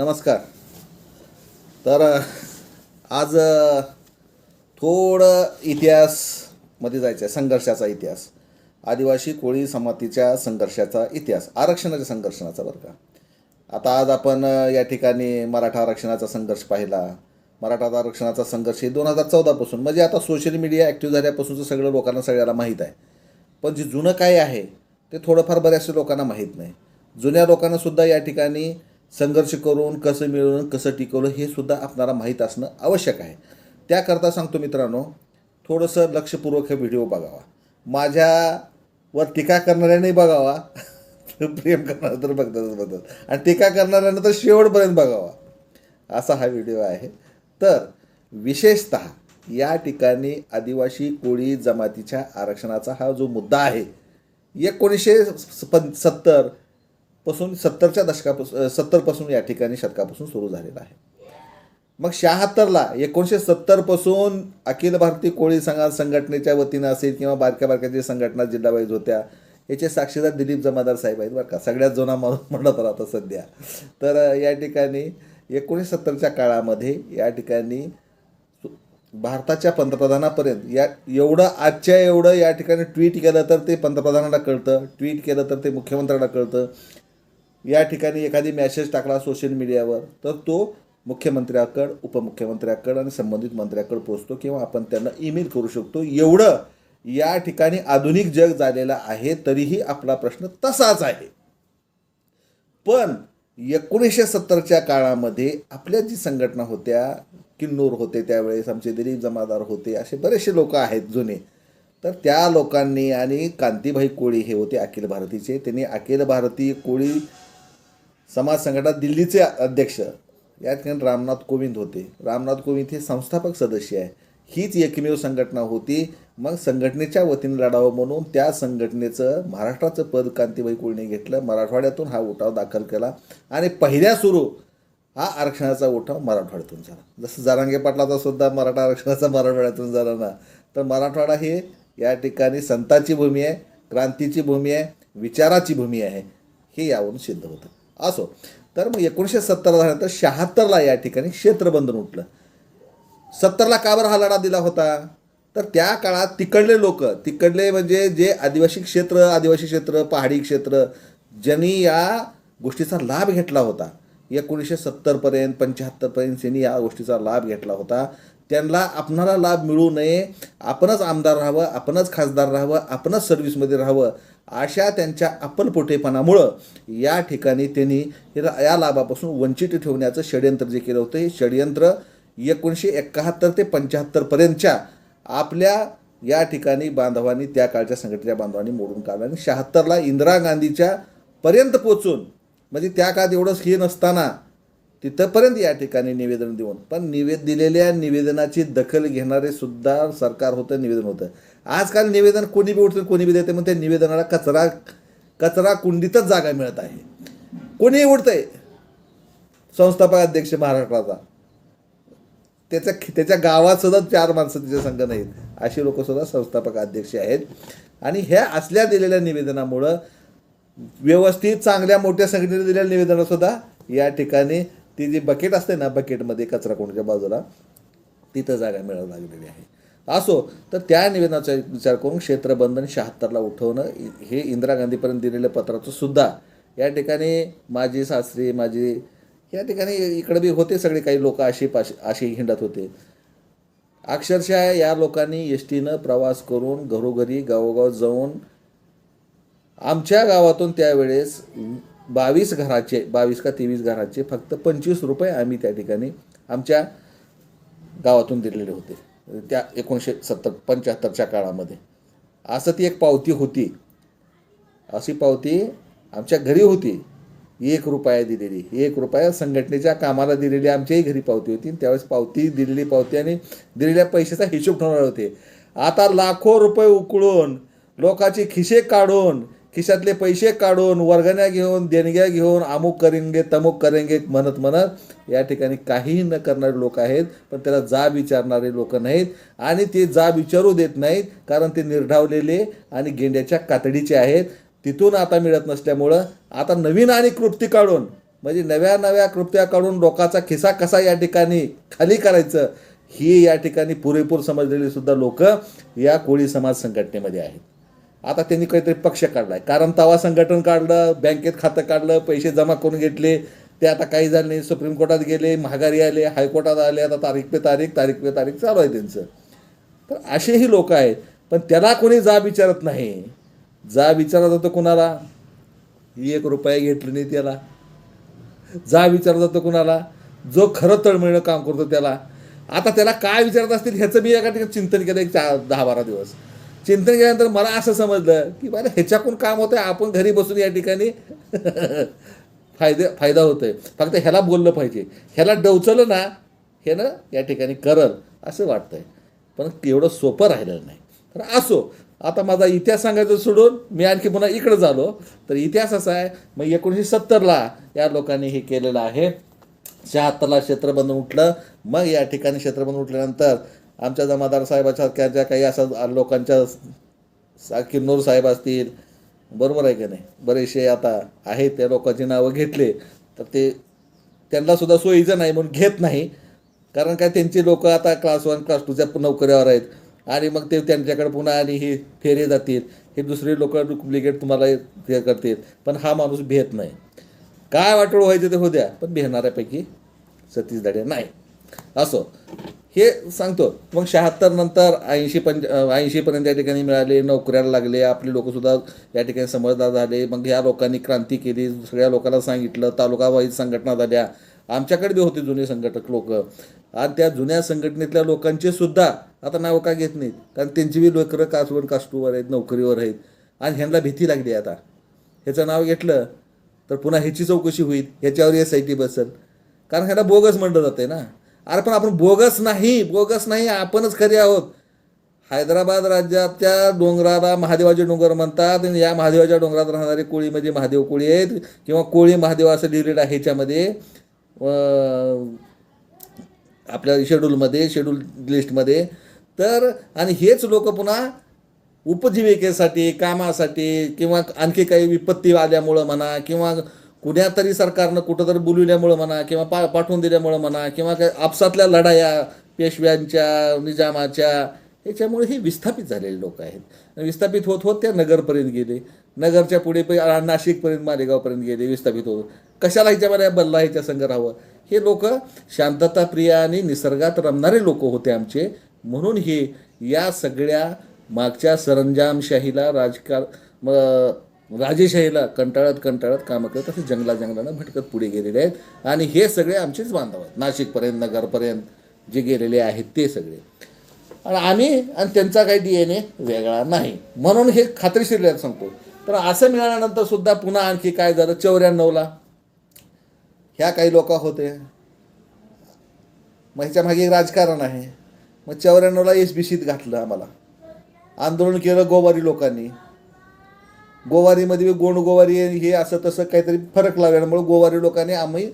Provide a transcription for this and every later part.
नमस्कार. तर आज थोडं इतिहासमध्ये जायचं आहे संघर्षाचा इतिहास. आदिवासी कोळी समातीच्या संघर्षाचा इतिहास आरक्षणाच्या संघर्षणाचा बरं का. आता आज आपण या ठिकाणी मराठा आरक्षणाचा संघर्ष पाहिला. मराठा आरक्षणाचा संघर्ष हे दोन हजार चौदापासून म्हणजे आता सोशल मीडिया ॲक्टिव्ह झाल्यापासूनचं सगळं लोकांना सगळ्याला माहीत आहे. पण जे जुनं काय आहे ते थोडंफार बऱ्याचशा लोकांना माहीत नाही. जुन्या लोकांनासुद्धा या ठिकाणी संघर्ष करून कसं मिळवून कसं टिकवलं हे सुद्धा आपणाला माहीत असणं आवश्यक आहे. त्याकरता सांगतो मित्रांनो थोडंसं लक्षपूर्वक हे व्हिडिओ बघावा. माझ्यावर टीका करणाऱ्याने बघावा. प्रेम करणारा तर बघतातच बघतात. आणि टीका करणाऱ्यानं तर शेवटपर्यंत बघावा. असा हा व्हिडिओ आहे. तर विशेषत या ठिकाणी आदिवासी कोळी जमातीच्या आरक्षणाचा हा जो मुद्दा आहे एकोणीसशे पण सत्तर पासून सत्तरच्या दशकापासून सत्तरपासून या ठिकाणी शतकापासून सुरू झालेला आहे. मग शहात्तरला एकोणीसशे सत्तरपासून अखिल भारतीय कोळी समाज संघटनेच्या वतीनं असेल किंवा बारक्या बारक्या जे संघटना जिल्हावाईज होत्या याचे साक्षीदार दिलीप जमादार साहेब आहेत बरं का. सगळ्यात जुना म्हणत राहता सध्या. तर या ठिकाणी एकोणीस सत्तरच्या काळामध्ये या ठिकाणी भारताच्या पंतप्रधानापर्यंत या एवढं आजच्या एवढं या ठिकाणी ट्विट केलं तर ते पंतप्रधानाला कळतं ट्विट केलं तर ते मुख्यमंत्र्याला कळतं. या ठिकाणी एखादी मॅसेज टाकला सोशल मीडियावर तर तो मुख्यमंत्र्याकडं उपमुख्यमंत्र्याकडं आणि संबंधित मंत्र्याकडं पोचतो किंवा आपण त्यांना ईमेल करू शकतो. एवढं या ठिकाणी आधुनिक जग झालेलं आहे तरीही आपला प्रश्न तसाच आहे. पण एकोणीसशे सत्तरच्या काळामध्ये आपल्या जी संघटना होत्या किन्नूर होते त्यावेळेस आमचे दिलीप जमादार होते असे बरेचसे लोक आहेत जुने. तर त्या लोकांनी आणि कांतीभाई कोळी हे होते अखिल भारतीचे त्यांनी अखिल भारतीय कोळी समाज संघटना दिल्लीचे अध्यक्ष या ठिकाणी रामनाथ कोविंद होते. रामनाथ कोविंद हे संस्थापक सदस्य आहे. हीच एकमेव संघटना होती. मग संघटनेच्या वतीने लढावं म्हणून त्या संघटनेचं महाराष्ट्राचं पद कांतीबाई कुळणे घेतलं. मराठवाड्यातून हा उठाव दाखल केला. आणि पहिल्या सुरू हा आरक्षणाचा उठाव मराठवाड्यातून झाला. जसं जारांगे पाटलाचा सुद्धा मराठा आरक्षणाचा मराठवाड्यातून झाला ना. तर मराठवाडा हे या ठिकाणी संताची भूमी आहे क्रांतीची भूमी आहे विचाराची भूमी आहे. हे यावरून सिद्ध होतं. असो. तर मग एकोणीसशे सत्तर झाल्यानंतर शहात्तरला या ठिकाणी क्षेत्रबंधन उठलं. सत्तरला का बरं हा लढा दिला होता? तर त्या काळात तिकडले लोक तिकडले म्हणजे जे आदिवासी क्षेत्र आदिवासी क्षेत्र पहाडी क्षेत्र ज्यांनी या गोष्टीचा लाभ घेतला होता. एकोणीसशे सत्तरपर्यंत पंच्याहत्तरपर्यंत ज्यांनी या गोष्टीचा लाभ घेतला होता त्यांना आपणाला लाभ मिळू नये. आपणच आमदार राहावं आपणच खासदार राहावं आपणच सर्व्हिसमध्ये राहावं अशा त्यांच्या आपलपोटेपणामुळं या ठिकाणी त्यांनी या लाभापासून वंचित ठेवण्याचं षडयंत्र जे केलं होतं हे षडयंत्र एकोणीसशे एकाहत्तर ते पंच्याहत्तरपर्यंतच्या आपल्या या ठिकाणी बांधवांनी त्या काळच्या संघटनेच्या बांधवांनी मोडून काढलं आणि शहात्तरला इंदिरा गांधीच्या पर्यंत पोचून म्हणजे त्या काळात एवढंच हे नसताना तिथंपर्यंत या ठिकाणी निवेदन देऊन. पण निवेद दिलेल्या निवेदनाची दखल घेणारे सुद्धा सरकार होतं निवेदन होतं. आजकाल निवेदन कोणी बी उठतं कोणी बी देते मग त्या निवेदनाला कचरा कचरा कुंडीतच जागा मिळत आहे. कोणी उठतंय. संस्थापक अध्यक्ष महाराष्ट्राचा. त्याच्या त्याच्या गावात सुद्धा चार माणसं तिच्या संघ नाहीत. अशी लोकसुद्धा संस्थापक अध्यक्ष आहेत. आणि ह्या असल्या दिलेल्या निवेदनामुळं व्यवस्थित चांगल्या मोठ्या संघटनेने दिलेल्या निवेदनासुद्धा या ठिकाणी ती जी बकेट असते ना बकेटमध्ये कचरा कोंडच्या बाजूला तिथं जागा मिळावं लागलेली आहे. असो तर त्या निवेदनाचा विचार करून क्षेत्रबंधन शहात्तरला उठवणं हे इंदिरा गांधीपर्यंत दिलेल्या पत्राचं सुद्धा या ठिकाणी माझी सासरी माझी या ठिकाणी इकडे बी होते सगळे काही लोक अशी पाशी अशी हिंडत होते. अक्षरशः या लोकांनी एस टीनं प्रवास करून घरोघरी गावोगाव जाऊन आमच्या गावातून त्यावेळेस बावीस घराचे बावीस का तेवीस घराचे फक्त पंचवीस रुपये आम्ही त्या ठिकाणी आमच्या गावातून दिलेले होते. त्या एकोणीसशे सत्तर पंच्याहत्तरच्या काळामध्ये. असं ती एक पावती होती. अशी पावती आमच्या घरी होती. एक रुपया दिलेली. एक रुपया संघटनेच्या कामाला दिलेली आमच्याही घरी पावती होती. त्यावेळेस पावती दिलेली पावती आणि दिलेल्या पैशाचा हिशोब ठेवणार होते. आता लाखो रुपये उकळून लोकांचे खिसे काढून खिशातले पैसे काढून वर्गण्या घेऊन देणग्या घेऊन अमुक करेंगे तमुक करेंगे म्हणत म्हणत या ठिकाणी काहीही न करणारे लोक आहेत पण त्याला जाब विचारणारे लोक नाहीत आणि ते जाब विचारू देत नाहीत कारण ते निर्ढावलेले आणि गेंड्याच्या कातडीचे आहेत. तिथून आता मिळत नसल्यामुळं आता नवीन आणि कृप्ती काढून म्हणजे नव्या नव्या कृप्त्या काढून लोकांचा खिसा कसा या ठिकाणी खाली करायचं ही या ठिकाणी पुरेपूर समजलेली सुद्धा लोक या कोळी समाज संघटनेमध्ये आहेत. आता त्यांनी काहीतरी पक्ष काढलाय. कारण तवा संघटन काढलं बँकेत खातं काढलं पैसे जमा करून घेतले. ते आता काही झालं नाही. सुप्रीम कोर्टात गेले महागारी आले हायकोर्टात आले. आता तारीख पे तारीख तारीख पे तारीख चालू आहे त्यांचं. तर असेही लोक आहेत. पण त्याला कोणी जा विचारत नाही. जा विचारत होतं कुणाला? एक रुपया घेतलं नाही त्याला. जा विचारत होतं कुणाला? जो खरं तळमळीनं काम करतो त्याला. आता त्याला काय विचारत असतील ह्याचं मी एका ठिकाणी चिंतन केलं एक चार दहा बारा दिवस. चिंतन केल्यानंतर मला असं समजलं की बरं ह्याच्याकडून काम होतं आपण घरी बसून या ठिकाणी फायदे फायदा होतोय. फक्त ह्याला बोललं पाहिजे. ह्याला डवचलं ना हे ना या ठिकाणी करल असं वाटतंय. पण एवढं सोपं राहिलेलं नाही. तर असो आता माझा इतिहास सांगायचं सोडून मी आणखी पुन्हा इकडं झालो. तर इतिहास असा आहे मग एकोणीसशे सत्तरला या लोकांनी हे केलेलं आहे. शहात्तरला क्षेत्र उठलं मग या ठिकाणी क्षेत्र उठल्यानंतर आमच्या जमादार साहेबाच्या ज्या काही असा लोकांच्या सा किन्नूर साहेब असतील बरोबर आहे की नाही? बरेचसे आता आहेत त्या लोकांची नावं घेतले तर ते त्यांनासुद्धा सोयीचं नाही म्हणून घेत नाही कारण काय त्यांची लोक आता क्लास वन क्लास टूच्या नोकऱ्यावर आहेत आणि मग ते त्यांच्याकडे पुन्हा आणि ही फेरे जातील हे दुसरे लोक डुप्लिकेट तुम्हाला हे करतील पण हा माणूस भेट नाही. काय वाटोळ व्हायचं ते हो द्या पण भेणाऱ्यापैकी सतीश धडे नाही. असो. हे सांगतो. मग शहात्तर नंतर ऐंशी पंच ऐंशीपर्यंत या ठिकाणी मिळाले नोकऱ्याला लागले आपले लोकसुद्धा या ठिकाणी समजदार झाले. मग ह्या लोकांनी क्रांती केली सगळ्या लोकांना सांगितलं तालुकावाईज संघटना झाल्या. आमच्याकडे बी होते जुने संघटक लोक. आणि त्या जुन्या संघटनेतल्या लोकांचे सुद्धा आता नावं का घेत नाहीत? कारण त्यांची बी लोकरं कासवण कास्टूवर आहेत नोकरीवर आहेत. आणि ह्यांना भीती लागली आता. ह्याचं नाव घेतलं तर पुन्हा ह्याची चौकशी होईल. ह्याच्यावर एस आय टी बसेल. कारण ह्याला बोगस म्हणलं जाते ना. अरे पण आपण बोगस नाही बोगस नाही आपणच खरे आहोत. हैदराबाद राज्याच्या डोंगराला महादेवाचे डोंगर म्हणतात आणि या महादेवाच्या डोंगरात राहणारे कोळी म्हणजे महादेव कोळी आहेत किंवा कोळी महादेव असं लिहिलेलं आहे ह्याच्यामध्ये. आपल्या शेड्यूलमध्ये शेड्यूल लिस्टमध्ये. तर आणि हेच लोक पुन्हा उपजीविकेसाठी कामासाठी किंवा आणखी काही विपत्ती आल्यामुळं म्हणा किंवा कुण्यातरी सरकारनं कुठंतरी बोलविल्यामुळं म्हणा किंवा पा पाठवून दिल्यामुळं म्हणा किंवा काय आपसातल्या लढाया पेशव्यांच्या निजामाच्या याच्यामुळे हे विस्थापित झालेले लोक आहेत. विस्थापित होत होत त्या नगरपर्यंत गेले. नगरच्या पुढे नाशिकपर्यंत मालेगावपर्यंत गेले. विस्थापित होत कशाला ह्याच्यामध्ये बल्ला ह्याच्या संघ राहावं? हे लोक शांतताप्रिय आणि निसर्गात रमणारे लोक होते आमचे. म्हणून हे या सगळ्या मागच्या सरंजामशाहीला राजकार राजेशाहीला कंटाळत कंटाळत कामं करत असे जंगला जंगलानं भटकत पुढे गेलेले आहेत. आणि हे सगळे आमचेच बांधव आहेत. नाशिकपर्यंत नगरपर्यंत जे गेलेले आहेत ते सगळे. आणि आम्ही आणि त्यांचा काही डी एन ए वेगळा नाही. म्हणून हे खात्रीशीर सांगतो. तर असं मिळाल्यानंतर सुद्धा पुन्हा आणखी काय झालं? चौऱ्याण्णवला. ह्या काही लोक होते. मग ह्याच्या मागे एक राजकारण आहे. मग चौऱ्याण्णवला एस बी सीत घातलं आम्हाला. आंदोलन केलं गोवारी लोकांनी. गोवारीमध्ये गोंड गोवारी हे असं तसं काहीतरी फरक लागल्यामुळे गोवारी लोकांनी आम्ही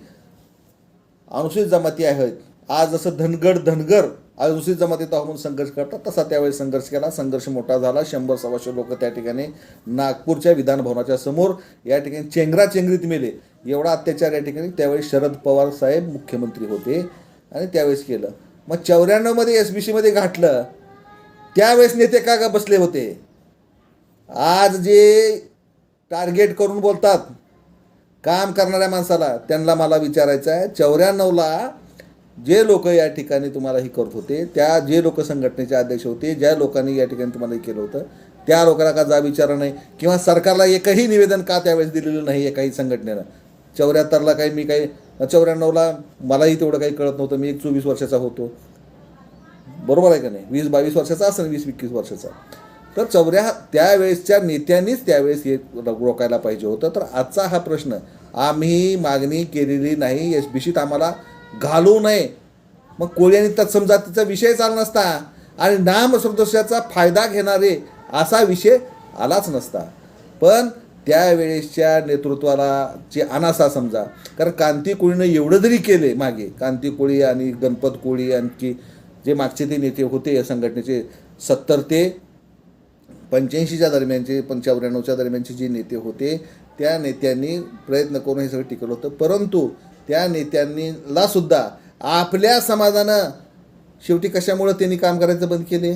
अनुसूचित जमाती आहेत. आज जसं धनगड धनगर अनुसूचित जमातीत आहोत म्हणून संघर्ष करतात तसा त्यावेळी संघर्ष केला. संघर्ष मोठा झाला. शंभर सव्वाशे लोक त्या ठिकाणी नागपूरच्या विधानभवनाच्या समोर या ठिकाणी चेंगरा चेंगरीत मेले. एवढा अत्याचार या ठिकाणी. त्यावेळी शरद पवार साहेब मुख्यमंत्री होते आणि त्यावेळेस केलं. मग चौऱ्याण्णवमध्ये एस बी सीमध्ये घातलं त्यावेळेस नेते का का बसले होते? आज जे टार्गेट करून बोलतात काम करणाऱ्या माणसाला त्यांना मला विचारायचं आहे चौऱ्याण्णवला जे लोक या ठिकाणी तुम्हाला हे करत होते त्या जे लोक संघटनेचे अध्यक्ष होते ज्या लोकांनी या ठिकाणी तुम्हाला हे केलं होतं त्या लोकांना का जा विचारा नाही? किंवा सरकारला एकही निवेदन का त्यावेळेस दिलेलं नाही एकाही संघटनेनं? चौऱ्याहत्तरला काही मी काही चौऱ्याण्णवला मलाही तेवढं काही कळत नव्हतं मी एक चोवीस वर्षाचा होतो. बरोबर आहे का नाही? वीस बावीस वर्षाचा असेल वीस एकवीस वर्षाचा. तर चौऱ्या त्यावेळेसच्या नेत्यांनीच त्यावेळेस हे रोखायला रोकायला पाहिजे होतं. तर आजचा हा प्रश्न आम्ही मागणी केलेली नाही एस भीषीत आम्हाला घालू नये. मग कोळी आणि तत्सम जातीचा विषय चालला नसता आणि नाम फायदा घेणारे असा विषय आलाच नसता. पण त्यावेळेसच्या नेतृत्वाला जे अनासा समजा कारण कांती कोळीनं एवढं जरी केले मागे कांती कोळी आणि गणपत कोळी आणखी जे मागचे ते नेते होते या संघटनेचे सत्तर ते पंच्याऐंशीच्या दरम्यानचे पंच्याण्णवच्या चौऱ्याण्णवच्या दरम्यानचे जे नेते होते त्या नेत्यांनी प्रयत्न करून हे सगळं टिकवलं होतं. परंतु त्या नेत्यांनीला सुद्धा आपल्या समाजानं शेवटी कशामुळं त्यांनी काम करायचं बंद केले?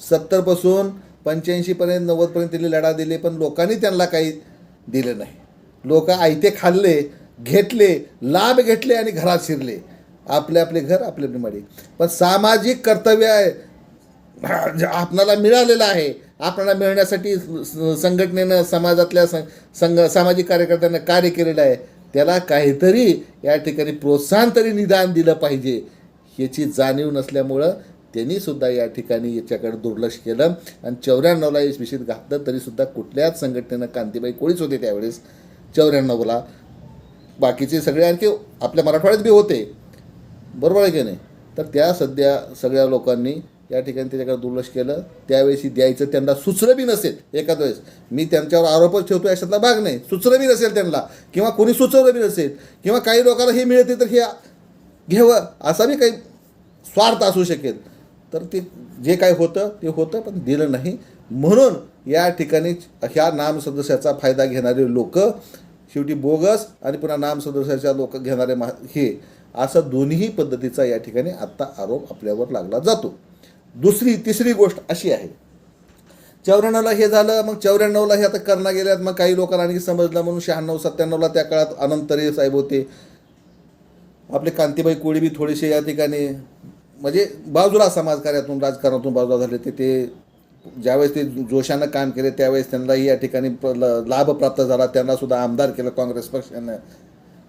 सत्तरपासून पंच्याऐंशीपर्यंत नव्वदपर्यंत त्यांनी लढा दिले पण लोकांनी त्यांना काही दिलं नाही. लोक आयते खाल्ले घेतले लाभ घेतले आणि घरात शिरले. आपले आपले घर आपले आपली माडी. पण सामाजिक कर्तव्य आहे जे आपणाला मिळालेलं आहे आपल्याला मिळण्यासाठी स- संघटनेनं समाजातल्या संघ सामाजिक कार्यकर्त्यांना कार्य केलेलं आहे. त्याला काहीतरी या ठिकाणी प्रोत्साहन तरी निदान दिलं पाहिजे. याची जाणीव नसल्यामुळं त्यांनी सुद्धा या ठिकाणी याच्याकडे दुर्लक्ष केलं. आणि चौऱ्याण्णवला यश विषयीत घातलं तरीसुद्धा कुठल्याच संघटनेनं कांतीबाई कोळीच होते त्यावेळेस. चौऱ्याण्णवला. बाकीचे सगळे आणखी आपल्या मराठवाड्यात बी होते. बरोबर आहे की नाही? तर त्या सध्या सगळ्या लोकांनी या ठिकाणी त्याच्याकडे दुर्लक्ष केलं. त्यावेळेस द्यायचं त्यांना सुचलं बी नसेल. एखाद वेळेस मी त्यांच्यावर आरोपच ठेवतो याच्यातला भाग नाही. सुचलं बी नसेल त्यांना. किंवा कोणी सुचवलं बी नसेल. किंवा काही लोकांना हे मिळते तर हे घ्यावं. असा बी काही स्वार्थ असू शकेल. तर ते जे काय होतं ते होतं पण दिलं नाही. म्हणून या ठिकाणी ह्या नाम सदस्याचा फायदा घेणारे लोक शेवटी बोगस आणि पुन्हा नाम सदस्याच्या लोक घेणारे मा हे असं दोन्ही पद्धतीचा या ठिकाणी आत्ता आरोप आपल्यावर लागला जातो. दुसरी तिसरी गोष्ट अशी आहे. चौऱ्याण्णवला हे झालं मग चौऱ्याण्णवला हे आता करणं गेल्यात मग काही लोकांना आणखी समजलं म्हणून शहाण्णव सत्त्याण्णवला त्या काळात अनंतरे साहेब होते. आपले कांतीबाई कोळी बी थोडेसे या ठिकाणी म्हणजे बाजूला समाजकार्यातून राजकारणातून बाजूला झाले ते ते ज्यावेळेस ते जोशानं काम केले त्यावेळेस त्यांनाही या ठिकाणी लाभ प्राप्त झाला त्यांना सुद्धा आमदार केलं काँग्रेस पक्षानं.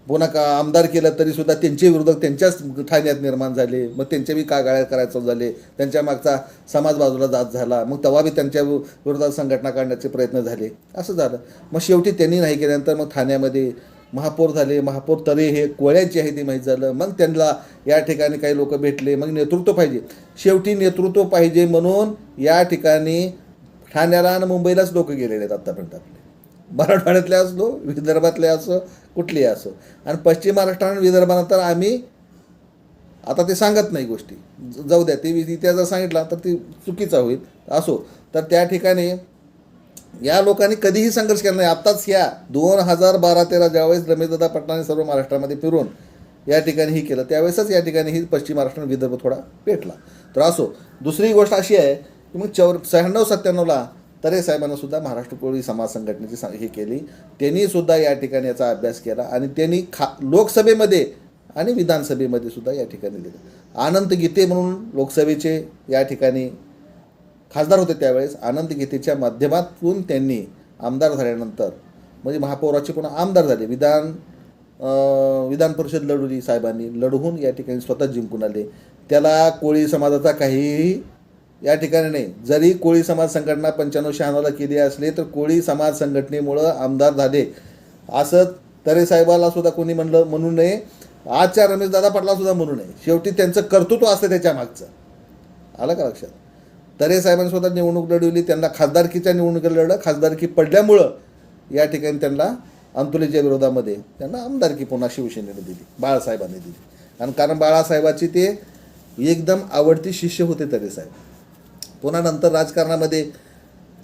पुन्हा का आमदार केलं तरी सुद्धा त्यांचे विरोधक त्यांच्याच ठाण्यात निर्माण झाले मग त्यांच्या बी कागाळ्या करायचं झाले त्यांच्या मागचा समाज बाजूला जात झाला मग तेव्हा बी त्यांच्या विरोधात संघटना काढण्याचे प्रयत्न झाले. असं झालं. मग शेवटी त्यांनी नाही केल्यानंतर मग ठाण्यामध्ये महापौर झाले महापौर तरे हे कोळ्यांचे आहे ते माहीत झालं. मग त्यांना या ठिकाणी काही लोक भेटले मग नेतृत्व पाहिजे. शेवटी नेतृत्व पाहिजे म्हणून या ठिकाणी ठाण्याला आणि मुंबईलाच लोक गेलेले आहेत आत्तापर्यंत आपले. मराठवाड्यातले असलो विदर्भातले असो कुठली असो? आणि पश्चिम महाराष्ट्र आणि विदर्भानंतर आम्ही आता ते सांगत नाही गोष्टी. जाऊ द्या ते इतिहास जर सांगितला तर ती चुकीचा होईल. असो. तर त्या ठिकाणी या लोकांनी कधीही संघर्ष केला नाही. आत्ताच या दोन हजार बारा तेरा ज्यावेळेस रमेशदादा पटनाने सर्व महाराष्ट्रामध्ये फिरून या ठिकाणी ही केलं त्यावेळेसच या ठिकाणी ही पश्चिम महाराष्ट्र आणि विदर्भ थोडा पेटला. तर असो. दुसरी गोष्ट अशी आहे की मग चौर शहाण्णव सत्त्याण्णवला तरे साहेबांना सुद्धा महाराष्ट्र कोळी समाज संघटनेची सा- हे केली. त्यांनी सुद्धा या ठिकाणी याचा अभ्यास केला आणि त्यांनी खा लोकसभेमध्ये आणि विधानसभेमध्ये सुद्धा या ठिकाणी दिलं आनंद गीते म्हणून लोकसभेचे या ठिकाणी खासदार होते त्यावेळेस. आनंद गीतेच्या माध्यमातून त्यांनी आमदार झाल्यानंतर म्हणजे महापौराचे पुन्हा आमदार झाले. विधान विधान परिषद लढवली साहेबांनी. लढवून या ठिकाणी स्वतः जिंकून आले. त्याला कोळी समाजाचा काहीही या ठिकाणी नाही. जरी कोळी समाज संघटना पंच्याण्णव शहाण्णवला केली असली तर कोळी समाज संघटनेमुळं आमदार झाले. असं तरे साहेबाला सुद्धा कोणी म्हणलं म्हणू नये. आजच्या रमेशदादा पाटला सुद्धा म्हणू नये. शेवटी त्यांचं कर्तृत्व असतं त्याच्या मागचं. आलं का लक्षात? तरे साहेबांनी स्वतः निवडणूक लढवली त्यांना खासदारकीच्या निवडणुकीला लढलं. खासदारकी पडल्यामुळं या ठिकाणी त्यांना अंतुलेच्या विरोधामध्ये त्यांना आमदारकी पुन्हा शिवसेनेने दिली बाळासाहेबांनी दिली. आणि कारण बाळासाहेबाची ते एकदम आवडती शिष्य होते तरे साहेब. पुन्हा नंतर राजकारणामध्ये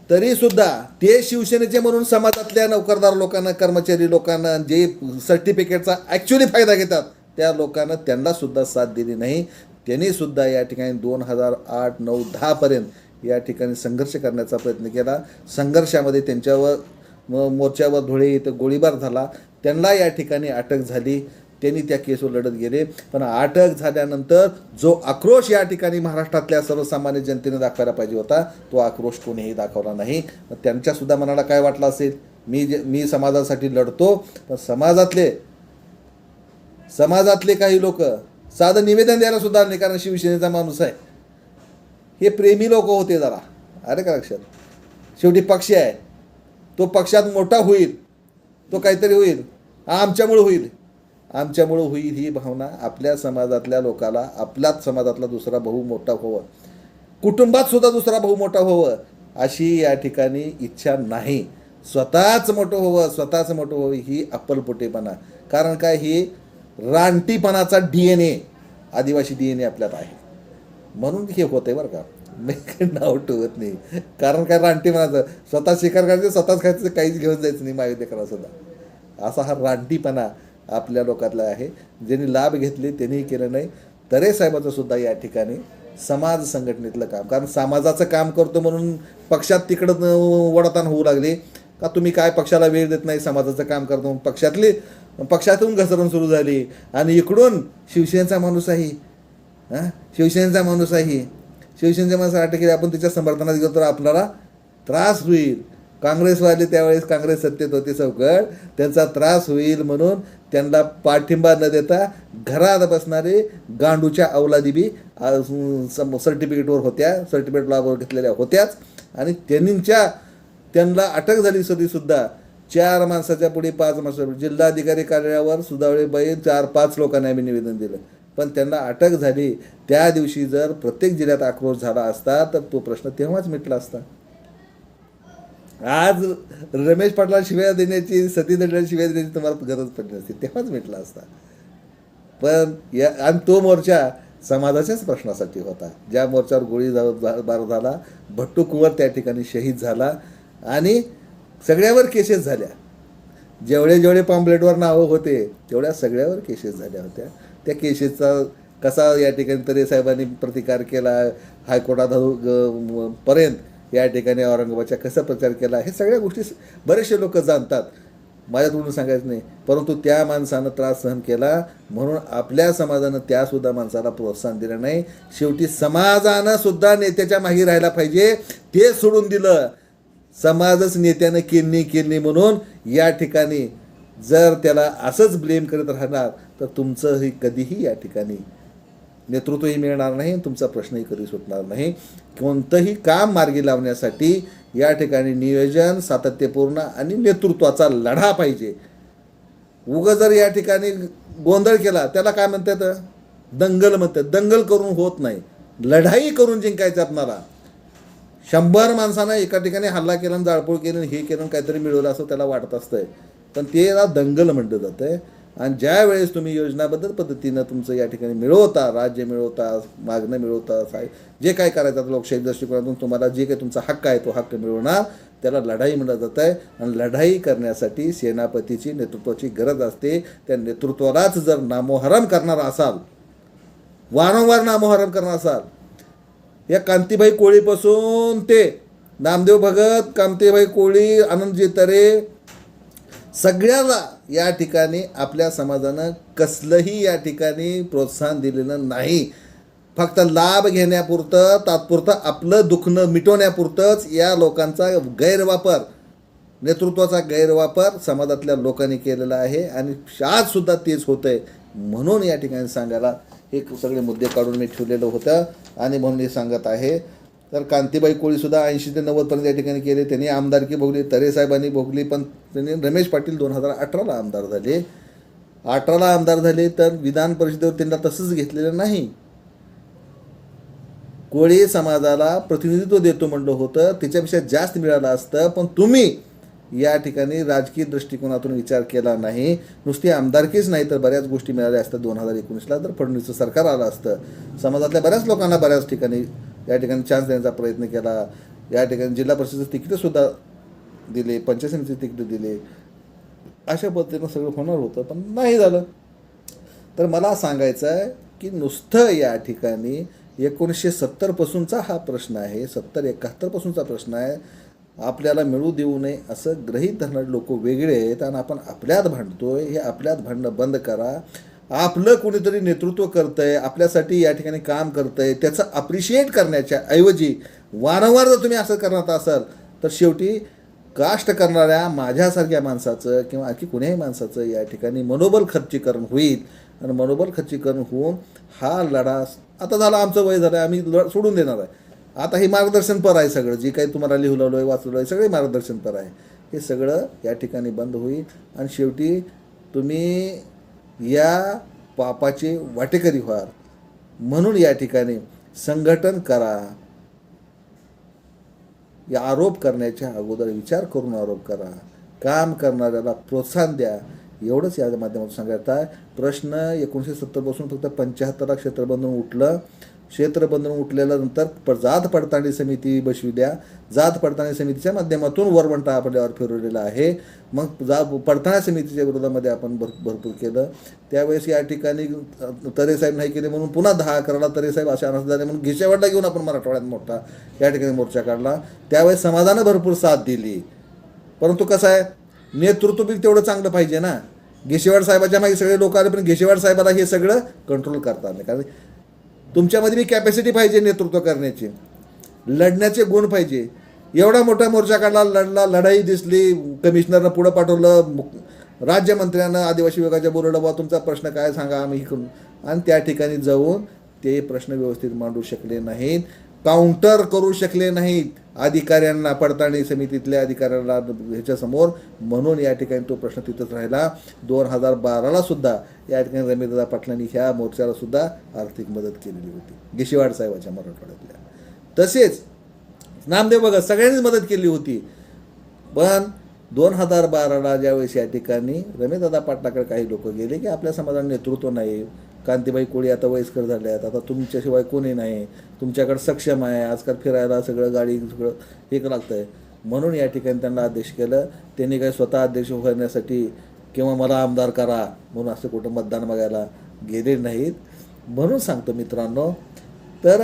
तरीसुद्धा ते शिवसेनेचे म्हणून समाजातल्या नोकरदार लोकांना कर्मचारी लोकांना जे सर्टिफिकेटचा ॲक्च्युली फायदा घेतात त्या लोकांना त्यांनासुद्धा साथ दिली नाही. त्यांनीसुद्धा या ठिकाणी दोन हजार आठ नऊ दहापर्यंत या ठिकाणी संघर्ष करण्याचा प्रयत्न केला. संघर्षामध्ये त्यांच्यावर मोर्चावर धुळे इथं गोळीबार झाला. त्यांना या ठिकाणी अटक झाली. त्यांनी त्या केसवर लढत गेले. पण अटक झाल्यानंतर जो आक्रोश या ठिकाणी महाराष्ट्रातल्या सर्वसामान्य जनतेने दाखवायला पाहिजे होता तो आक्रोश कोणीही दाखवला नाही. त्यांच्यासुद्धा मनाला काय वाटलं असेल? मी जे मी समाजासाठी लढतो पण समाजातले समाजातले काही लोक साधं निवेदन द्यायला सुद्धा नाही कारण शिवसेनेचा माणूस आहे. हे प्रेमी लोक होते जरा. अरे का लक्षात? शेवटी पक्ष आहे. तो पक्षात मोठा होईल. तो काहीतरी होईल. आमच्यामुळे होईल. आमच्यामुळं होईल ही भावना आपल्या समाजातल्या लोकाला आपल्याच समाजातला दुसरा भाऊ मोठा व्हावं. कुटुंबात सुद्धा दुसरा भाऊ मोठा व्हावं अशी या ठिकाणी इच्छा नाही. स्वतःच मोठं व्हावं स्वतःच मोठं व्हावं ही अप्पलपोटेपणा. कारण काय? ही रानटीपणाचा डी एन ए आदिवासी डी एन ए आपल्यात आहे. म्हणून हे होतंय बरं का. मी काही नाव ठेवत नाही. कारण काय रानटी म्हणायचं स्वतः शिकार करायचं स्वतःच खायचं काहीच घेऊन जायचं नाही माहिती करा सुद्धा. असा हा रानटीपणा. आपल्या लोकातला आहे. ज्यांनी लाभ घेतले त्यांनीही केलं नाही. तरे साहेबाचं सुद्धा या ठिकाणी समाज संघटनेतलं काम. कारण समाजाचं काम करतो म्हणून पक्षात तिकडं वडतान होऊ लागले. का तुम्ही काय पक्षाला वेळ देत नाही? समाजाचं काम करतो म्हणून पक्षातली पक्षातून घसरण सुरू झाली. आणि इकडून शिवसेनेचा माणूस आहे. हां? शिवसेनेचा माणूस आहे. शिवसेनेच्या माणसाला अटक केली आपण त्याच्या समर्थनात गेलो तर आपल्याला त्रास होईल. काँग्रेसवाले त्यावेळेस काँग्रेस सत्तेत होते चौकड त्यांचा त्रास होईल म्हणून त्यांना पाठिंबा न देता घरात बसणारे गांडूच्या अवलादी बी सर्टिफिकेटवर होत्या. सर्टिफिकेट लॉगवर घेतलेल्या होत्याच. आणि त्यांच्या त्यांना अटक झाली सरी सुद्धा. चार माणसाच्या पुढे पाच माणसाच्या पुढे जिल्हाधिकारी कार्यालयावर सुधावळेबाई चार पाच लोकांना आम्ही निवेदन दिलं. पण त्यांना अटक झाली. त्या दिवशी जर प्रत्येक जिल्ह्यात आक्रोश झाला असता तर तो प्रश्न तेव्हाच मिटला असता. आज रमेश पाटला शिव्या देण्याची सती दंडाला शिव्या देण्याची तुम्हाला गरज पडली असते तेव्हाच मिटला असता. पण या आणि तो मोर्चा समाजाच्याच प्रश्नासाठी होता. ज्या मोर्चावर गोळी बार झाला भट्टू कुंवर त्या ठिकाणी शहीद झाला आणि सगळ्यावर केसेस झाल्या. जेवढे जेवढे पॉम्पलेटवर नावं होते तेवढ्या सगळ्यावर केसेस झाल्या होत्या. त्या केसेसचा कसा या ठिकाणी तरी साहेबांनी प्रतिकार केला हायकोर्टात पर्यंत या ठिकाणी औरंगाबादचा कसा प्रचार केला हे सगळ्या गोष्टी बरेचसे लोक जाणतात. माझ्याकडून सांगायचं नाही परंतु त्या माणसानं त्रास सहन केला म्हणून आपल्या समाजानं त्यासुद्धा माणसाला प्रोत्साहन दिलं नाही. शेवटी समाजानं सुद्धा नेत्याच्या मागे राहायला पाहिजे ते सोडून दिलं. समाजच नेत्यानं केली केली म्हणून या ठिकाणी जर त्याला असंच ब्लेम करत राहणार तर तुमचंही कधीही या ठिकाणी नेतृत्वही मिळणार नाही तुमचा प्रश्नही कधी सुटणार नाही. कोणतंही काम मार्गी लावण्यासाठी या ठिकाणी नियोजन सातत्यपूर्ण आणि नेतृत्वाचा लढा पाहिजे. उगं जर या ठिकाणी गोंधळ केला त्याला काय म्हणतात? दंगल म्हणतात. दंगल करून होत नाही. लढाई करून जिंकायचं आपणाला. शंभर माणसानं एका ठिकाणी हल्ला केला जाळपोळ केलं हे केलं काहीतरी मिळवलं असं त्याला वाटत असतंय. पण त्याला दंगल म्हटलं जातंय. आणि ज्या वेळेस तुम्ही योजनाबद्ध पद्धतीनं तुमचं या ठिकाणी मिळवता राज्य मिळवता मागणं मिळवता साय जे काय करायचं आता लोकशाही दृष्टिकोनातून तुम्हाला जे काही तुमचा हक्क आहे तो हक्क मिळवणार त्याला लढाई म्हणलं जात आहे. आणि लढाई करण्यासाठी सेनापतीची नेतृत्वाची गरज असते. त्या नेतृत्वालाच जर नामोहरम करणार असाल वारंवार नामोहरम करणार असाल या कांतीबाई कोळीपासून ते नामदेव भगत कांतीबाई कोळी आनंदजी तरे सगळ्याला या ठिकाणी आपल्या समाजानं कसलंही या ठिकाणी प्रोत्साहन दिलेलं नाही. फक्त लाभ घेण्यापुरतं तात्पुरतं आपलं दुखणं मिटवण्यापुरतंच या लोकांचा गैरवापर नेतृत्वाचा गैरवापर समाजातल्या लोकांनी केलेला आहे आणि आजसुद्धा तेच होतं आहे म्हणून या ठिकाणी सांगायला हे सगळे मुद्दे काढून मी ठेवलेलं होतं आणि म्हणून मी सांगत आहे तर कांतीबाई कोळीसुद्धा ऐंशी ते नव्वदपर्यंत या ठिकाणी केले. त्यांनी आमदारकी भोगली तरे साहेबांनी भोगली पण त्यांनी रमेश पाटील दोन हजार अठराला आमदार झाले. अठराला आमदार झाले तर विधान परिषदेवर त्यांना तसंच घेतलेलं नाही. कोळी समाजाला प्रतिनिधित्व देतो म्हणलं होतं त्याच्यापेक्षा जास्त मिळालं असतं पण तुम्ही या ठिकाणी राजकीय दृष्टिकोनातून विचार केला नाही. नुसती आमदारकीच नाही तर बऱ्याच गोष्टी मिळाल्या असतात दोन हजार एकोणीसला तर फडणवीसचं सरकार आलं असतं. समाजातल्या बऱ्याच लोकांना बऱ्याच ठिकाणी या ठिकाणी चान्स देण्याचा प्रयत्न केला. या ठिकाणी जिल्हा परिषदेचं तिकीटंसुद्धा दिले पंचायत समितीचे दिले. अशा पद्धतीनं सगळं होणार होतं पण नाही झालं. तर मला सांगायचं आहे की नुसतं या ठिकाणी एकोणीसशे सत्तरपासूनचा हा प्रश्न आहे सत्तर एकाहत्तरपासूनचा प्रश्न आहे. आपल्याला मिळू देऊ नये असं गृहीत धरणारे लोक वेगळे आहेत आणि आपण आपल्यात भांडतो आहे हे आपल्यात भांडणं बंद करा. आपलं कोणीतरी नेतृत्व करतंय आपल्यासाठी या ठिकाणी काम करतंय त्याचं अप्रिशिएट करण्याच्या ऐवजी वारंवार जर तुम्ही असं करणार असाल तर शेवटी काष्ट करणाऱ्या माझ्यासारख्या माणसाचं किंवा आणखी कुण्याही माणसाचं या ठिकाणी मनोबल खर्चीकरण होईल. आणि मनोबल खर्चीकरण होऊन हा लढा आता झाला आमचं वय झालं आम्ही लढ सोडून देणार आहे. आता हे मार्गदर्शनपर आहे सगळं जे काही तुम्हाला लिहलं आहे वाचलेलं आहे सगळे मार्गदर्शनपर आहे. हे सगळं या ठिकाणी बंद होईल. आणि शेवटी तुम्ही या पापाचे वाटेकरी व्हाल. म्हणून या ठिकाणी संघटन करा. या आरोप करण्याच्या अगोदर विचार करून आरोप करा. काम करणाऱ्याला प्रोत्साहन द्या. एवढंच या माध्यमातून सांगायचं आहे. प्रश्न एकोणीसशे सत्तरपासून फक्त पंच्याहत्तरला क्षेत्रबंधन उठलं. क्षेत्र बंधन प जात पडताळणी समिती बसविल्या द्या. जात पडताळणी समितीच्या माध्यमातून वरवंटा आपल्यावर फिरवलेला आहे. मग जा पडताळणी समितीच्या विरोधामध्ये आपण भर भरपूर केलं. त्यावेळेस या ठिकाणी तरेसाहेब नाही केले म्हणून पुन्हा दहा अकराला तरेसाहेब अशा झाले म्हणून घिशेवाडला घेऊन आपण मराठवाड्यात मोठा या ठिकाणी मोर्चा काढला. त्यावेळेस समाजानं भरपूर साथ दिली. परंतु कसं आहे नेतृत्व बी तेवढं चांगलं पाहिजे ना. घेशेवाड साहेबाच्या मागे सगळे लोक आले पण घेशेवाड साहेबाला हे सगळं कंट्रोल करता आलं कारण तुमच्यामध्ये बी कॅपॅसिटी पाहिजे नेतृत्व करण्याची. लढण्याचे गुण पाहिजे. एवढा मोठा मोर्चा काढला लढला लढाई दिसली कमिशनरनं पुढं पाठवलं राज्यमंत्र्यानं आदिवासी विभागाच्या बोलवलं बा तुमचा प्रश्न काय सांगा आम्ही इकडून. आणि त्या ठिकाणी जाऊन ते प्रश्न व्यवस्थित मांडू शकले नाहीत काउंटर करू शकले नाहीत. अधिकाऱ्यांना पडताळणी समितीतल्या अधिकाऱ्यांना ह्याच्यासमोर. म्हणून या ठिकाणी तो प्रश्न तिथंच राहिला. दोन हजार बारालासुद्धा या ठिकाणी रमेशदादा पाटलांनी ह्या मोर्चालासुद्धा आर्थिक मदत केलेली होती. गिशीवाड साहेबाच्या मराठवाड्यातल्या. तसेच नामदेव बघा सगळ्यांनीच मदत केली होती. पण दोन हजार बाराला ज्यावेळेस या ठिकाणी रमेशदादा पाटलाकडे काही लोक गेले की आपल्या समाजात नेतृत्व नाही. कांतीबाई कोळी आता वयस्कर झाले आहेत आता तुमच्याशिवाय कोणी नाही. तुमच्याकडे सक्षम आहे. आजकाल फिरायला सगळं गाडी सगळं हे लागतं आहे म्हणून या ठिकाणी त्यांना आदेश केलं. त्यांनी काही स्वतः अध्यक्ष होण्यासाठी किंवा मला आमदार करा म्हणून असं कुठं मतदान बघायला गेले नाहीत. म्हणून सांगतो मित्रांनो तर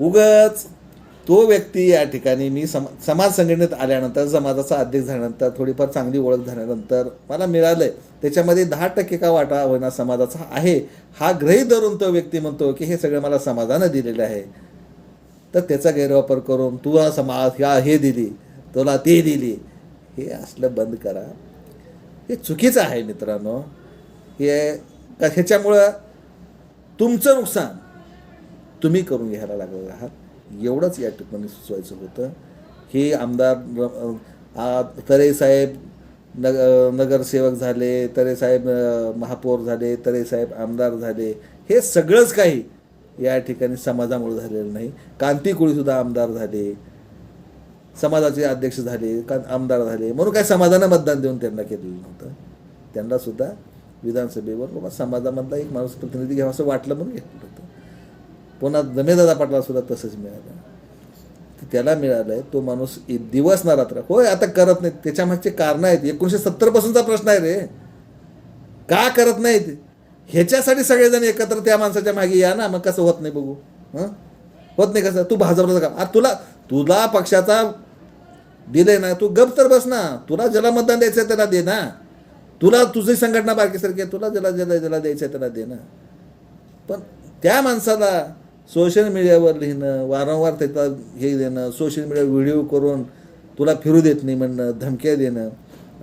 उगच तो व्यक्ती या ठिकाणी मी सम समाज संघटनेत आल्यानंतर समाजाचा अध्यक्ष झाल्यानंतर थोडीफार चांगली ओळख झाल्यानंतर मला मिळालं आहे त्याच्यामध्ये दहा टक्के का वाटा होईना समाजाचा आहे हा ग्रही धरून तो व्यक्ती म्हणतो की हे सगळं मला समाजानं दिलेलं आहे. तर त्याचा गैरवापर करून तुला समाज ह्या हे दिली तुला ते दिली हे असलं बंद करा. हे चुकीचं आहे मित्रांनो. हे का ह्याच्यामुळं तुमचं नुकसान तुम्ही करून घ्यायला लागलेलं आहात. एवढंच या ठिकाणी सुचवायचं होतं. हे आमदार र- आ- तरेसाहेब नग नगरसेवक झाले तरेसाहेब साहेब महापौर झाले तरेसाहेब आमदार झाले हे सगळंच काही या ठिकाणी समाजामुळे झालेलं नाही. कांती कोळीसुद्धा आमदार झाले समाजाचे अध्यक्ष झाले का आमदार झाले म्हणून काय समाजानं मतदान देऊन त्यांना केलेलं नव्हतं. त्यांना सुद्धा विधानसभेवर बाबा समाजामधला एक माणूस प्रतिनिधी घ्यावा असं वाटलं म्हणून घेतलं होतं. पुन्हा जमेदादा पाटला सुद्धा तसंच मिळालं. त्याला मिळालं आहे तो माणूस दिवस ना रात्र होय आता करत नाही त्याच्या कारणं आहेत. एकोणीशे सत्तर पासूनचा प्रश्न आहे रे. का करत नाहीत? ह्याच्यासाठी सगळेजण एकत्र त्या माणसाच्या मागे या ना. मग कसं होत नाही बघू. होत नाही कसं? तू भाजपला का? आता तुला तुला पक्षाचा दिले ना. तू गप तर बस ना. तुला ज्याला मतदान द्यायचं आहे त्याला दे ना. तुला तुझी संघटना बारकीसारखी आहे. तुला ज्याला ज्याला ज्याला द्यायचं आहे त्याला दे ना. पण त्या माणसाला सोशल मीडियावर लिहिणं वारंवार त्याचा हे देणं सोशल मीडिया व्हिडिओ करून तुला फिरू देत नाही म्हणणं धमक्या देणं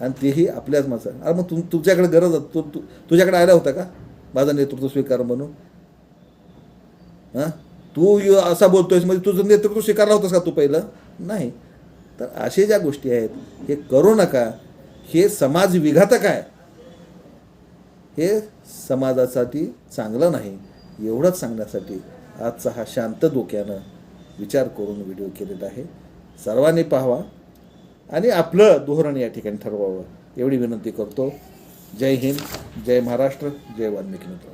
आणि तेही आपल्याच माझं अरे मग तु तुझ्याकडे गरज तू तु तुझ्याकडे आला होता का? माझा नेतृत्व स्वीकार म्हणून. हां? तू यो- असा बोलतोयस म्हणजे तुझं नेतृत्व स्वीकारला होतंस का तू पहिलं? नाही. तर असे ज्या गोष्टी आहेत हे करू नका. हे समाज विघातक आहे. हे समाजासाठी चांगलं नाही. एवढंच सांगण्यासाठी आजचा हा शांत डोक्यानं विचार करून व्हिडिओ केलेला आहे. सर्वांनी पाहावा आणि आपलं धोरण या ठिकाणी ठरवावं एवढी विनंती करतो. जय हिंद जय महाराष्ट्र जय वाल्मिकी मित्र